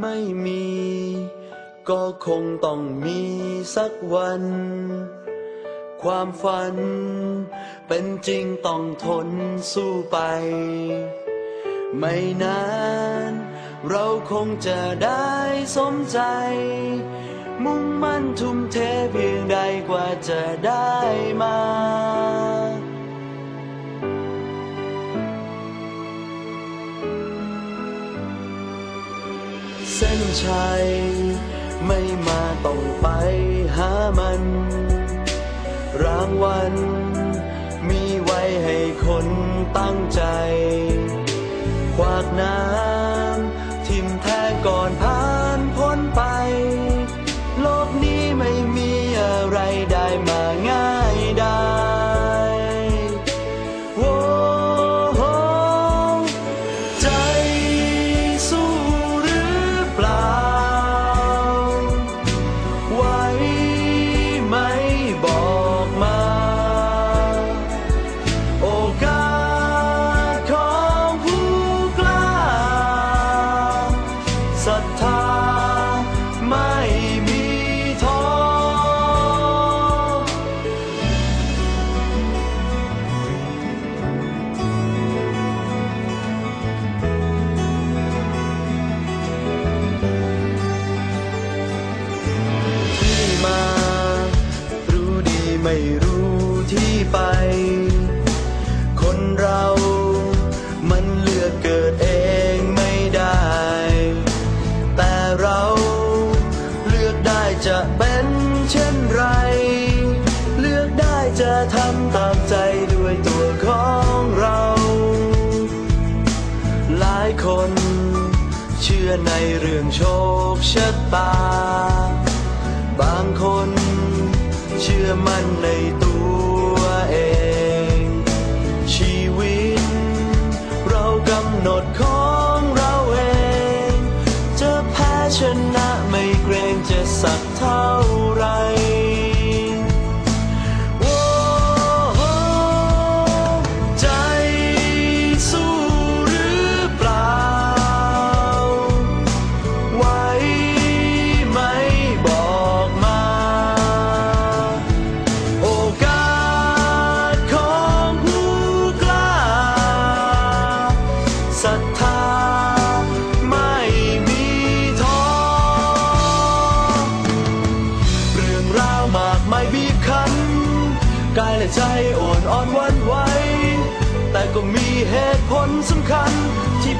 ไม่มี ก็คงต้องมีสักวัน ความฝัน เป็นจริงต้องทนสู้ไป ไม่นาน เราคงจะได้สมใจ มุ่งมั่นทุ่มเทเพียงใดกว่าจะได้มา ส้นชัย ไม่มาต้องไปหามัน รางวัลมีไว้ให้คนตั้งใจ ขวากน้ำทิมแทงก่อนผา รู้ที่ไป คนเรามันเลือกเกิดเองไม่ได้ แต่เราเลือกได้จะเป็นเช่นไร เลือกได้จะทำตามใจด้วยตัวของเรา หลายคนเชื่อในเรื่องโชคชะตา บางคน เชื่อมั่นในตัว กายและใจอ่อนอ่อนวันไหวแต่ก็มีเหตุผลสำคัญที่